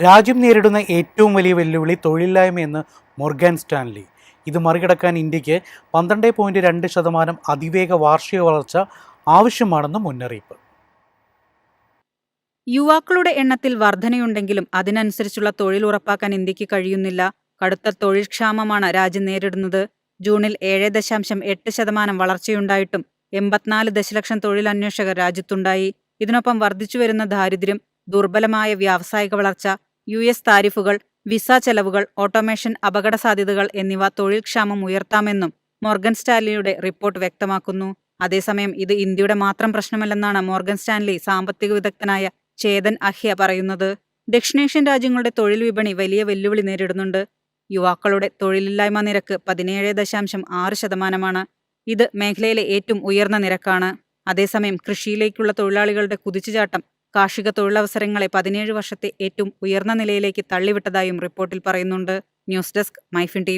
രാജ്യം നേരിടുന്ന ഏറ്റവും വലിയ വെല്ലുവിളി തൊഴിലില്ലായ്മയെന്ന് മൊർഗാൻ സ്റ്റാൻലി. ഇത് മറികടക്കാൻ ഇന്ത്യയ്ക്ക് പന്ത്രണ്ട് പോയിന്റ് രണ്ട് ശതമാനം അതിവേഗ വാർഷിക വളർച്ച ആവശ്യമാണെന്ന് മുന്നറിയിപ്പ്. യുവാക്കളുടെ എണ്ണത്തിൽ വർധനയുണ്ടെങ്കിലും അതിനനുസരിച്ചുള്ള തൊഴിൽ ഉറപ്പാക്കാൻ ഇന്ത്യയ്ക്ക് കഴിയുന്നില്ല. കടുത്ത തൊഴിൽ ക്ഷാമമാണ് രാജ്യം നേരിടുന്നത്. ജൂണിൽ ഏഴ് ദശാംശം എട്ട് ശതമാനം വളർച്ചയുണ്ടായിട്ടും എൺപത്തിനാല് ദശലക്ഷം തൊഴിലന്വേഷകർ രാജ്യത്തുണ്ടായി. ഇതിനൊപ്പം വർദ്ധിച്ചുവരുന്ന ദാരിദ്ര്യം ദുർബലമായ വ്യാവസായിക വളർച്ച യു എസ് താരിഫുകൾ വിസ ചെലവുകൾ ഓട്ടോമേഷൻ അപകട സാധ്യതകൾ എന്നിവ തൊഴിൽ ക്ഷാമം ഉയർത്താമെന്നും മോർഗൻ സ്റ്റാൻലിയുടെ റിപ്പോർട്ട് വ്യക്തമാക്കുന്നു. അതേസമയം ഇത് ഇന്ത്യയുടെ മാത്രം പ്രശ്നമല്ലെന്നാണ് മോർഗൻ സ്റ്റാൻലി സാമ്പത്തിക വിദഗ്ധനായ ചേതൻ അഹ്യ പറയുന്നത്. ദക്ഷിണേഷ്യൻ രാജ്യങ്ങളുടെ തൊഴിൽ വിപണി വലിയ വെല്ലുവിളി നേരിടുന്നുണ്ട്. യുവാക്കളുടെ തൊഴിലില്ലായ്മ നിരക്ക് പതിനേഴ് ദശാംശം ആറ് ശതമാനമാണ്. ഇത് മേഖലയിലെ ഏറ്റവും ഉയർന്ന നിരക്കാണ്. അതേസമയം കൃഷിയിലേക്കുള്ള തൊഴിലാളികളുടെ കുതിച്ചുചാട്ടം കാർഷിക തൊഴിലവസരങ്ങളെ പതിനേഴ് വർഷത്തെ ഏറ്റവും ഉയർന്ന നിലയിലേക്ക് തള്ളിവിട്ടതായും റിപ്പോർട്ടിൽ പറയുന്നുണ്ട്. News desk MyFin T